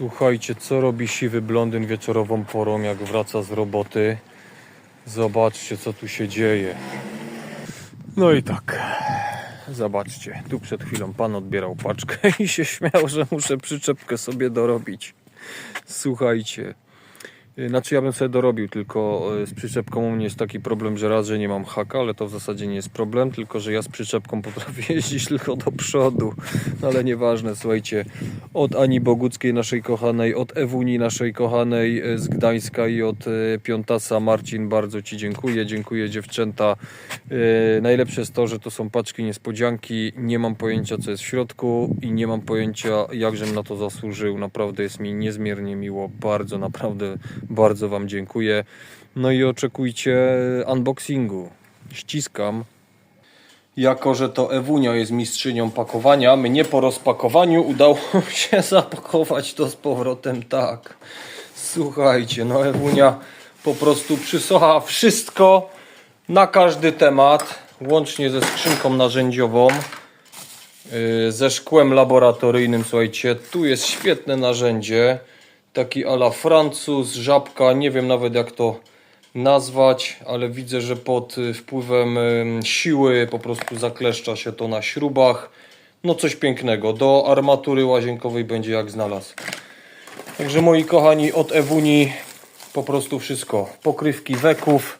Słuchajcie, co robi siwy blondyn wieczorową porą, jak wraca z roboty. Zobaczcie, co tu się dzieje. No i tak. Zobaczcie, tu przed chwilą pan odbierał paczkę i się śmiał, że muszę przyczepkę sobie dorobić. Słuchajcie. Y, Znaczy ja bym sobie dorobił, tylko y, z przyczepką u mnie jest taki problem, że raz, że nie mam haka, ale to w zasadzie nie jest problem, tylko że ja z przyczepką potrafię jeździć tylko do przodu. No ale nieważne, słuchajcie, od Ani Boguckiej naszej kochanej, od Ewuni naszej kochanej y, z Gdańska i od Piątasa Marcin, bardzo Ci dziękuję, dziękuję dziewczęta. Najlepsze jest to, że to są paczki niespodzianki, nie mam pojęcia co jest w środku i nie mam pojęcia jakżem na to zasłużył, naprawdę jest mi niezmiernie miło, bardzo naprawdę, bardzo Wam dziękuję. No i oczekujcie unboxingu, ściskam. Jako, że to Ewunia jest mistrzynią pakowania, mnie po rozpakowaniu udało się zapakować to z powrotem tak. Słuchajcie, no Ewunia po prostu przysłała wszystko na każdy temat, łącznie ze skrzynką narzędziową, yy, ze szkłem laboratoryjnym. Słuchajcie, tu jest świetne narzędzie, taki ala Francuz, żabka, nie wiem nawet jak to nazwać, ale widzę, że pod y, wpływem siły po prostu zakleszcza się to na śrubach. No coś pięknego. Do armatury łazienkowej będzie jak znalazł. Także moi kochani, od Ewuni po prostu wszystko. Pokrywki weków,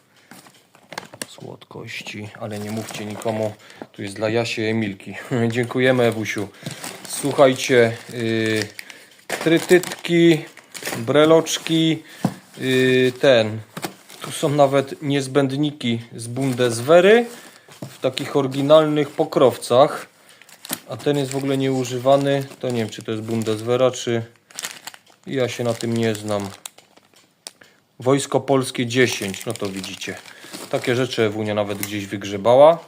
słodkości, ale nie mówcie nikomu. Tu jest dla Jasie Emilki. Dziękujemy Ewusiu. Słuchajcie, yy, trytytki, breloczki, yy, ten. Tu są nawet niezbędniki z Bundeswehry w takich oryginalnych pokrowcach. A ten jest w ogóle nieużywany. To nie wiem, czy to jest Bundeswehra, czy ja się na tym nie znam. Wojsko Polskie 10, no to widzicie. Takie rzeczy Ewunia nawet gdzieś wygrzebała.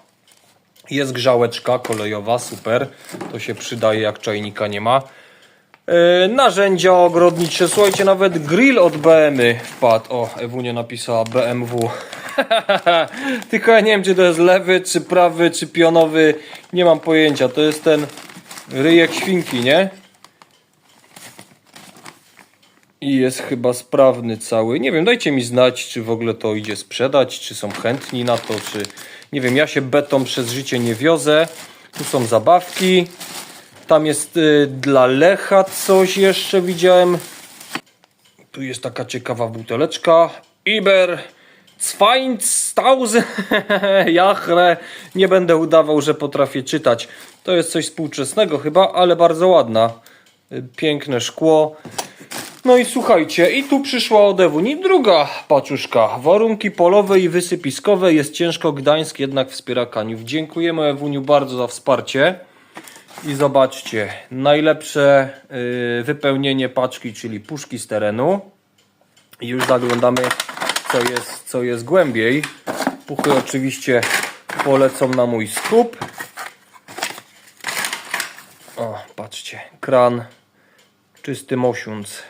Jest grzałeczka kolejowa, super. To się przydaje jak czajnika nie ma. Yy, narzędzia ogrodnicze, słuchajcie, nawet grill od BMW wpadł. O, Ewunia napisała BMW. Tylko ja nie wiem, czy to jest lewy, czy prawy, czy pionowy. Nie mam pojęcia. To jest ten ryjek świnki, nie? I jest chyba sprawny cały. Nie wiem, dajcie mi znać, czy w ogóle to idzie sprzedać, czy są chętni na to, czy... Nie wiem, ja się beton przez życie nie wiozę. Tu są zabawki. Tam jest y, dla Lecha coś jeszcze widziałem. Tu jest taka ciekawa buteleczka. Iber 2000 Jachre. Nie będę udawał, że potrafię czytać. To jest coś współczesnego chyba, ale bardzo ładna. Y, Piękne szkło. No i słuchajcie, i tu przyszła od Ewuni druga paczuszka. Warunki polowe i wysypiskowe. Jest ciężko, Gdańsk jednak wspiera Kaniów. Dziękujemy Ewuniu bardzo za wsparcie. I zobaczcie, najlepsze y, wypełnienie paczki, czyli puszki z terenu. I już zaglądamy, co jest, co jest głębiej. Puchy oczywiście polecą na mój skup. O, patrzcie, kran, czysty mosiąc.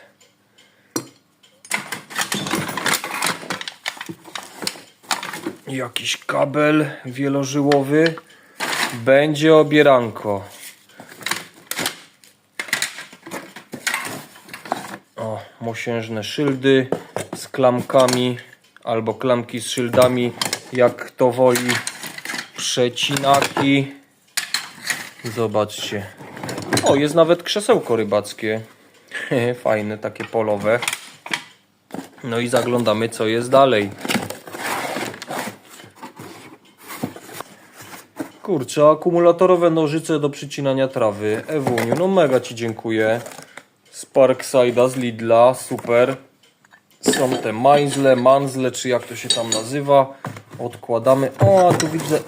Jakiś kabel wielożyłowy. Będzie obieranko. Mosiężne szyldy z klamkami albo klamki z szyldami, jak kto woli. Przecinaki. Zobaczcie. O, jest nawet krzesełko rybackie. Fajne, takie polowe. No i zaglądamy, co jest dalej. Kurczę, akumulatorowe nożyce do przycinania trawy. Ewuniu, no mega Ci dziękuję. Z Parkside'a, z Lidla, super. Są te Mainzle, Manzle, czy jak to się tam nazywa. Odkładamy. O, tu widzę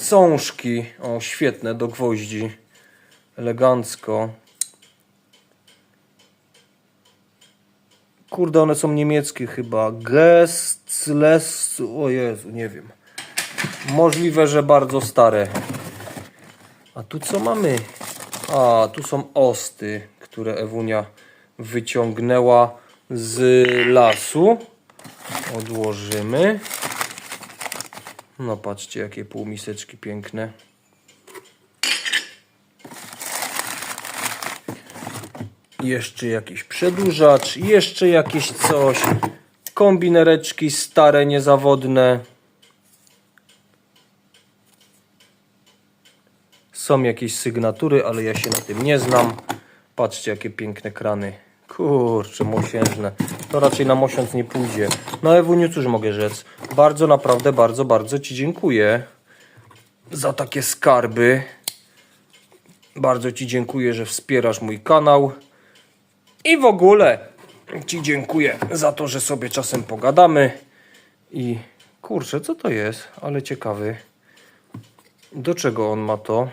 cążki. O, świetne, do gwoździ. Elegancko. Kurde, one są niemieckie chyba. Gestles... O Jezu, nie wiem. Możliwe, że bardzo stare. A tu co mamy? A, tu są osty, które Ewunia wyciągnęła z lasu. Odłożymy. No patrzcie, jakie półmiseczki piękne. Jeszcze jakiś przedłużacz, jeszcze jakieś coś. Kombinereczki stare, niezawodne. Są jakieś sygnatury, ale ja się na tym nie znam. Patrzcie, jakie piękne krany. Kurczę, mosiężne. To raczej na mosiąc nie pójdzie. No Ewuniu, cóż mogę rzec. Bardzo, naprawdę, bardzo, bardzo Ci dziękuję za takie skarby. Bardzo Ci dziękuję, że wspierasz mój kanał. I w ogóle Ci dziękuję za to, że sobie czasem pogadamy. I kurczę, co to jest? Ale ciekawy. Do czego on ma to?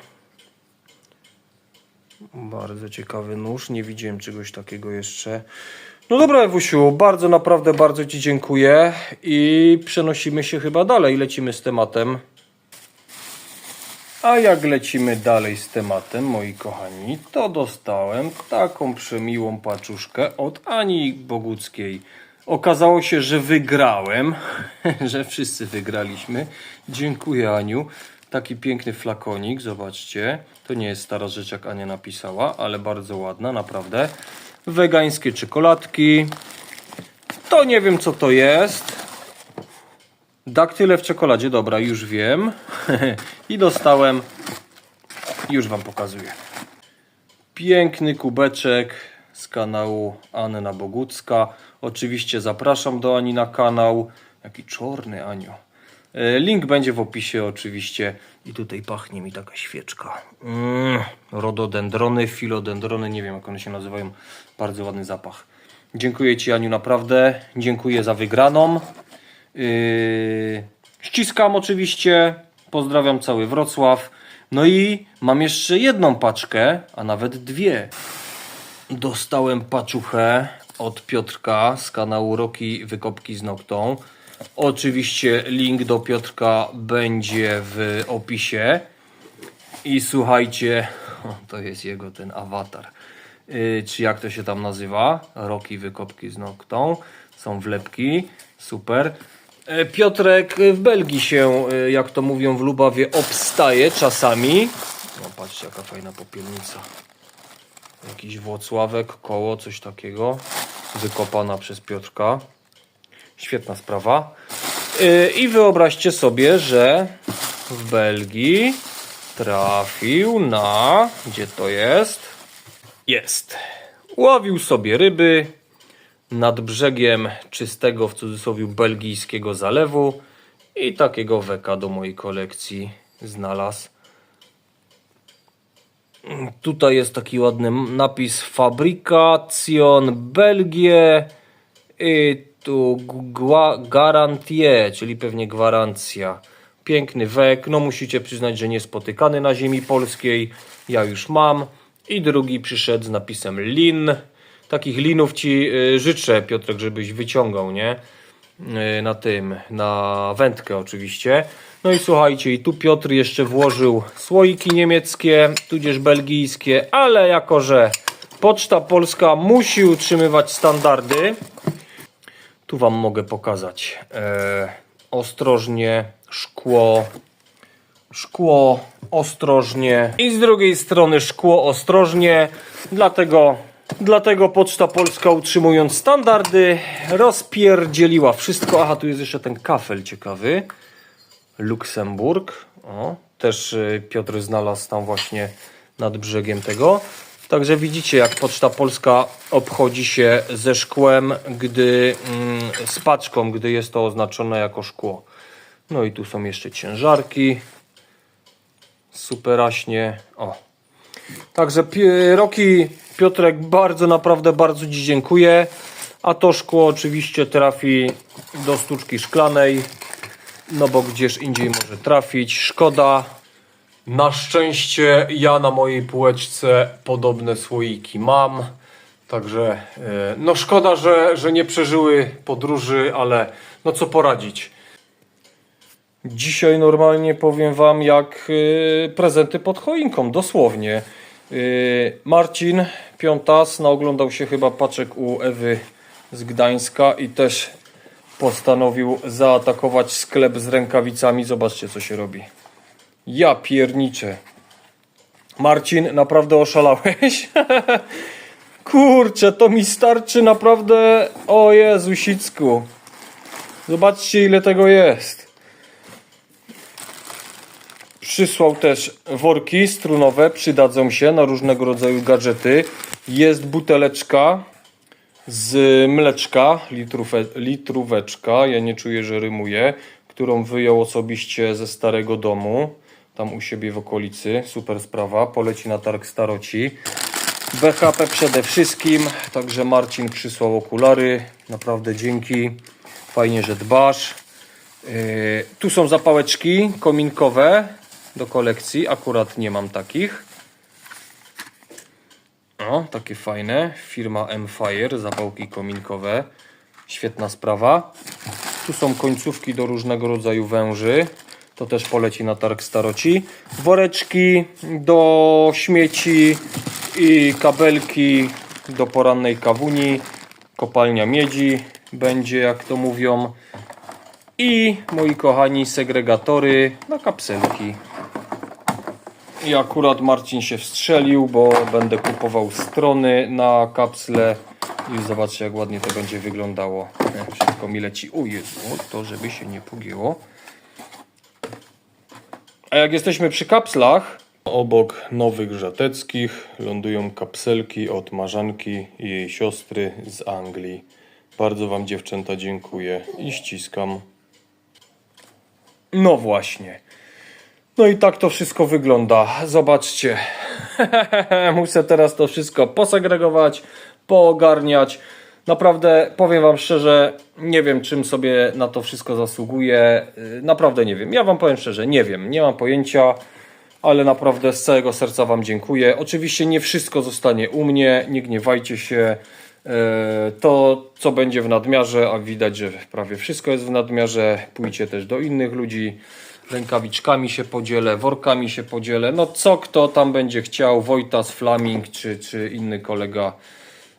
Bardzo ciekawy nóż. Nie widziałem czegoś takiego jeszcze. No dobra, Ewusiu, bardzo, naprawdę bardzo Ci dziękuję. I przenosimy się chyba dalej. Lecimy z tematem. A jak lecimy dalej z tematem, moi kochani, to dostałem taką przemiłą paczuszkę od Ani Boguckiej. Okazało się, że wygrałem, że wszyscy wygraliśmy. Dziękuję Aniu. Taki piękny flakonik, zobaczcie. To nie jest stara rzecz, jak Ania napisała, ale bardzo ładna, naprawdę. Wegańskie czekoladki. To nie wiem, co to jest. Daktyle w czekoladzie, dobra, już wiem. I dostałem, już Wam pokazuję. Piękny kubeczek z kanału Anna Bogucka. Oczywiście zapraszam do Ani na kanał. Jaki czarny Anio. E, Link będzie w opisie oczywiście. I tutaj pachnie mi taka świeczka. Mm, rododendrony, filodendrony, nie wiem jak one się nazywają. Bardzo ładny zapach. Dziękuję Ci Aniu naprawdę. Dziękuję za wygraną. Yy, ściskam oczywiście. Pozdrawiam cały Wrocław. No i mam jeszcze jedną paczkę, a nawet dwie. Dostałem paczuchę od Piotrka z kanału Roki Wykopki z Noktą. Oczywiście link do Piotrka będzie w opisie. I słuchajcie, to jest jego ten awatar. Yy, czy jak to się tam nazywa? Roki Wykopki z Noktą. Są wlepki. Super. E, Piotrek w Belgii się, jak to mówią w Lubawie, obstaje czasami. No patrzcie, jaka fajna popielnica. Jakiś Włocławek, koło, coś takiego. Wykopana przez Piotrka. Świetna sprawa. E, I wyobraźcie sobie, że w Belgii trafił na... Gdzie to jest? Jest. Łowił sobie ryby nad brzegiem czystego, w cudzysłowie, belgijskiego zalewu i takiego weka do mojej kolekcji znalazł. Tutaj jest taki ładny napis Fabrication Belgie i tu Garantie, czyli pewnie gwarancja. Piękny wek, no musicie przyznać, że niespotykany na ziemi polskiej. Ja już mam. I drugi przyszedł z napisem Lin. Takich linów ci y, życzę, Piotrek, żebyś wyciągał, nie? Y, Na tym, na wędkę oczywiście. No i słuchajcie, i tu Piotr jeszcze włożył słoiki niemieckie, tudzież belgijskie, ale jako, że Poczta Polska musi utrzymywać standardy, tu Wam mogę pokazać. E, ostrożnie, szkło, szkło ostrożnie i z drugiej strony szkło ostrożnie. Dlatego, dlatego Poczta Polska utrzymując standardy rozpierdzieliła wszystko. Aha, tu jest jeszcze ten kafel ciekawy. Luksemburg. O, też y, Piotr znalazł tam właśnie nad brzegiem tego. Także widzicie, jak Poczta Polska obchodzi się ze szkłem, gdy mm, z paczką, gdy jest to oznaczone jako szkło. No i tu są jeszcze ciężarki. Superaśnie. O. Także Roki, Piotrek, bardzo, naprawdę bardzo Ci dziękuję. A to szkło oczywiście trafi do sztuczki szklanej. No bo gdzież indziej może trafić. Szkoda. Na szczęście ja na mojej półeczce podobne słoiki mam. Także e, no szkoda, że, że nie przeżyły podróży, ale no co poradzić. Dzisiaj normalnie powiem Wam jak y, prezenty pod choinką, dosłownie. Y, Marcin Piątas naoglądał się chyba paczek u Ewy z Gdańska i też postanowił zaatakować sklep z rękawicami. Zobaczcie co się robi. Ja pierniczę. Marcin, naprawdę oszalałeś? Kurczę, to mi starczy naprawdę. O Jezusicku. Zobaczcie, ile tego jest. Przysłał też worki strunowe, przydadzą się na różnego rodzaju gadżety. Jest buteleczka z mleczka, litrówę, litróweczka, ja nie czuję, że rymuję, którą wyjął osobiście ze starego domu, tam u siebie w okolicy. Super sprawa, poleci na targ staroci. BHP przede wszystkim, także Marcin przysłał okulary, naprawdę dzięki, fajnie, że dbasz. Yy, tu są zapałeczki kominkowe do kolekcji, akurat nie mam takich. O, takie fajne. Firma M-Fire, zapałki kominkowe. Świetna sprawa. Tu są końcówki do różnego rodzaju węży. To też poleci na targ staroci. Woreczki do śmieci i kabelki do porannej kawuni. Kopalnia miedzi będzie, jak to mówią. I moi kochani, segregatory na kapselki. I akurat Marcin się wstrzelił, bo będę kupował strony na kapsle i zobaczcie jak ładnie to będzie wyglądało. Wszystko mi leci. O Jezu, to żeby się nie pogięło. A jak jesteśmy przy kapslach, obok nowych żateckich lądują kapselki od Marzanki i jej siostry z Anglii. Bardzo Wam dziewczęta dziękuję i ściskam. No właśnie. No i tak to wszystko wygląda. Zobaczcie. Muszę teraz to wszystko posegregować, poogarniać. Naprawdę powiem Wam szczerze, nie wiem czym sobie na to wszystko zasługuję. Yy, Naprawdę nie wiem. Ja Wam powiem szczerze, nie wiem. Nie mam pojęcia, ale naprawdę z całego serca Wam dziękuję. Oczywiście nie wszystko zostanie u mnie, nie gniewajcie się. Yy, To, co będzie w nadmiarze, a widać, że prawie wszystko jest w nadmiarze, pójdzie też do innych ludzi. Rękawiczkami się podzielę, workami się podzielę. No co kto tam będzie chciał, Wojtas, Flaming czy, czy inny kolega,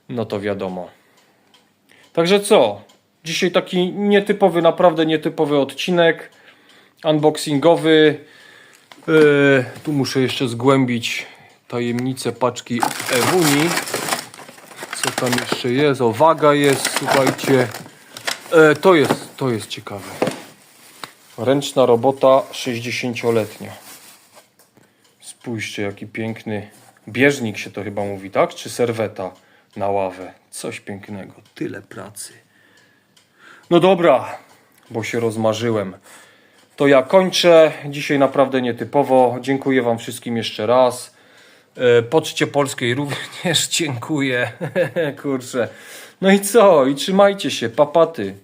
no to wiadomo. Także co? Dzisiaj taki nietypowy, naprawdę nietypowy odcinek. Unboxingowy. Yy, tu muszę jeszcze zgłębić tajemnicę paczki Ewuni. Co tam jeszcze jest? O, waga jest, słuchajcie. E, to jest, to jest ciekawe. Ręczna robota 60-letnia. Spójrzcie, jaki piękny bieżnik się to chyba mówi, tak? Czy serweta na ławę. Coś pięknego. Tyle pracy. No dobra, bo się rozmarzyłem. To ja kończę. Dzisiaj naprawdę nietypowo. Dziękuję Wam wszystkim jeszcze raz. E, Poczcie Polskiej również dziękuję. Kurczę. No i co? I trzymajcie się. Papaty.